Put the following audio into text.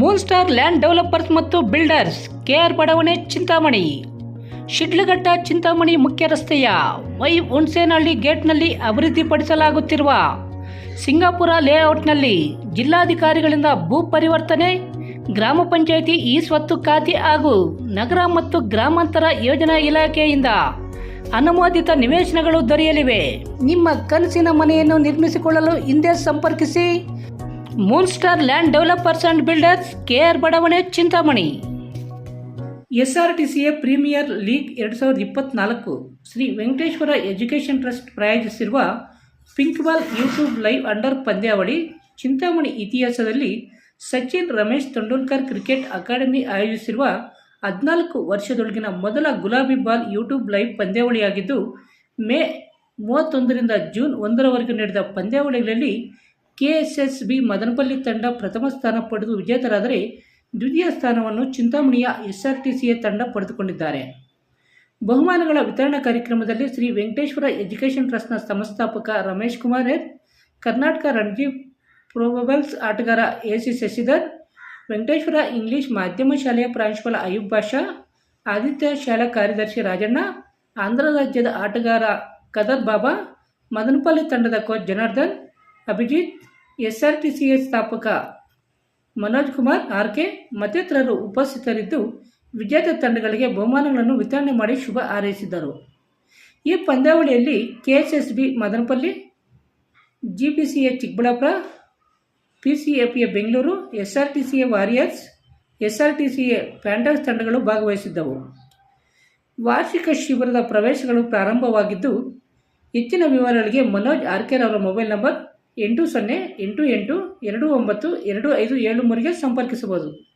Moon star land developers ಮತ್ತು builders K R ಬಡಾವಣೆ ಚಿಂತಾಮಣಿ. ಶಿಡ್ಲಘಟ್ಟ ಚಿಂತಾಮಣಿ ಮುಖ್ಯ ರಸ್ತೆಯ ವೈ ಹುಣ್ಸೇನಹಳ್ಳಿ ಗೇಟ್ನಲ್ಲಿ ಅಭಿವೃದ್ಧಿಪಡಿಸಲಾಗುತ್ತಿರುವ ಸಿಂಗಾಪುರ ಲೇಔಟ್ನಲ್ಲಿ ಜಿಲ್ಲಾಧಿಕಾರಿಗಳಿಂದ ಭೂ ಪರಿವರ್ತನೆ, ಗ್ರಾಮ ಪಂಚಾಯಿತಿ ಈ ಸ್ವತ್ತು ಖಾತೆ ಹಾಗೂ ನಗರ ಮತ್ತು ಗ್ರಾಮಾಂತರ ಯೋಜನಾ ಇಲಾಖೆಯಿಂದ ಅನುಮೋದಿತ ನಿವೇಶನಗಳು ದೊರೆಯಲಿವೆ. ನಿಮ್ಮ ಕನಸಿನ ಮನೆಯನ್ನು ನಿರ್ಮಿಸಿಕೊಳ್ಳಲು ಹಿಂದೆ ಸಂಪರ್ಕಿಸಿ. Moon star land developers and builders KR ಬಡಾವಣೆ ಚಿಂತಾಮಣಿ ಎಸ್ಆರ್ಟಿಸಿಎ ಪ್ರೀಮಿಯರ್ ಲೀಗ್ ಎರಡು ಸಾವಿರದ ಇಪ್ಪತ್ನಾಲ್ಕು. Shri Venkateshwara education trust ಪ್ರಾಯೋಜಿಸಿರುವ pink ball YouTube live under ಪಂದ್ಯಾವಳಿ ಚಿಂತಾಮಣಿ ಇತಿಹಾಸದಲ್ಲಿ ಸಚಿನ್ ರಮೇಶ್ ತೆಂಡೂಲ್ಕರ್ ಕ್ರಿಕೆಟ್ ಅಕಾಡೆಮಿ ಆಯೋಜಿಸಿರುವ ಹದಿನಾಲ್ಕು ವರ್ಷದೊಳಗಿನ ಮೊದಲ ಗುಲಾಬಿ ಬಾಲ್ ಯೂಟ್ಯೂಬ್ ಲೈವ್ ಪಂದ್ಯಾವಳಿಯಾಗಿದ್ದು, ಮೇ ಮೂವತ್ತೊಂದರಿಂದ ಜೂನ್ ಒಂದರವರೆಗೆ ನಡೆದ ಪಂದ್ಯಾವಳಿಗಳಲ್ಲಿ ಕೆಎಸ್ಎಸ್ಬಿ ಮದನಪಲ್ಲಿ ತಂಡ ಪ್ರಥಮ ಸ್ಥಾನ ಪಡೆದು ವಿಜೇತರಾದರೆ ದ್ವಿತೀಯ ಸ್ಥಾನವನ್ನು ಚಿಂತಾಮಣಿಯ ಎಸ್ಆರ್ಟಿಸಿಯ ತಂಡ ಪಡೆದುಕೊಂಡಿದ್ದಾರೆ. ಬಹುಮಾನಗಳ ವಿತರಣಾ ಕಾರ್ಯಕ್ರಮದಲ್ಲಿ ಶ್ರೀ ವೆಂಕಟೇಶ್ವರ ಎಜುಕೇಷನ್ ಟ್ರಸ್ಟ್ನ ಸಂಸ್ಥಾಪಕ ರಮೇಶ್ ಕುಮಾರ್ ಹೆರ್ ಕರ್ನಾಟಕ ರಣಜಿ ಪ್ರೊಬಲ್ಸ್ ಆಟಗಾರ A C Shashidhar, Venkateshwara English ಮಾಧ್ಯಮ ಶಾಲೆಯ ಪ್ರಾಂಶುಪಾಲ ಅಯೂಬ್ ಬಾಷಾ, ಆದಿತ್ಯ ಶಾಲಾ ಕಾರ್ಯದರ್ಶಿ ರಾಜಣ್ಣ, ಆಂಧ್ರ ರಾಜ್ಯದ ಆಟಗಾರ ಕದರ್ ಬಾಬಾ, ಮದನಪಲ್ಲಿ ತಂಡದ ಕೋಚ್ ಜನಾರ್ದನ್ ಅಭಿಜಿತ್ ಎಸ್ಆರ್ಟಿಸಿಎ ಸ್ಥಾಪಕ ಮನೋಜ್ ಕುಮಾರ್ ಆರ್ ಕೆ ಮತ್ತಿತರರು ಉಪಸ್ಥಿತರಿದ್ದು ವಿಜೇತ ತಂಡಗಳಿಗೆ ಬಹುಮಾನಗಳನ್ನು ವಿತರಣೆ ಮಾಡಿ ಶುಭ ಹಾರೈಸಿದರು. ಈ ಪಂದ್ಯಾವಳಿಯಲ್ಲಿ K S S B Madanapalli, G P C A Chikkaballapur ಪಿಸಿಎಪಿಯ Bengaluru, S R T C A warriors, S R T C A panthers ತಂಡಗಳು ಭಾಗವಹಿಸಿದ್ದವು. ವಾರ್ಷಿಕ ಶಿಬಿರದ ಪ್ರವೇಶಗಳು ಪ್ರಾರಂಭವಾಗಿದ್ದು, ಹೆಚ್ಚಿನ ವಿವರಗಳಿಗೆ ಮನೋಜ್ ಆರ್ಕೆರ್ ಅವರ ಮೊಬೈಲ್ ನಂಬರ್ ಎಂಟು ಸೊನ್ನೆ ಎಂಟು ಎಂಟು ಎರಡು ಒಂಬತ್ತು ಎರಡು ಐದು ಏಳು ಮೂರಿಗೆ ಸಂಪರ್ಕಿಸಬಹುದು.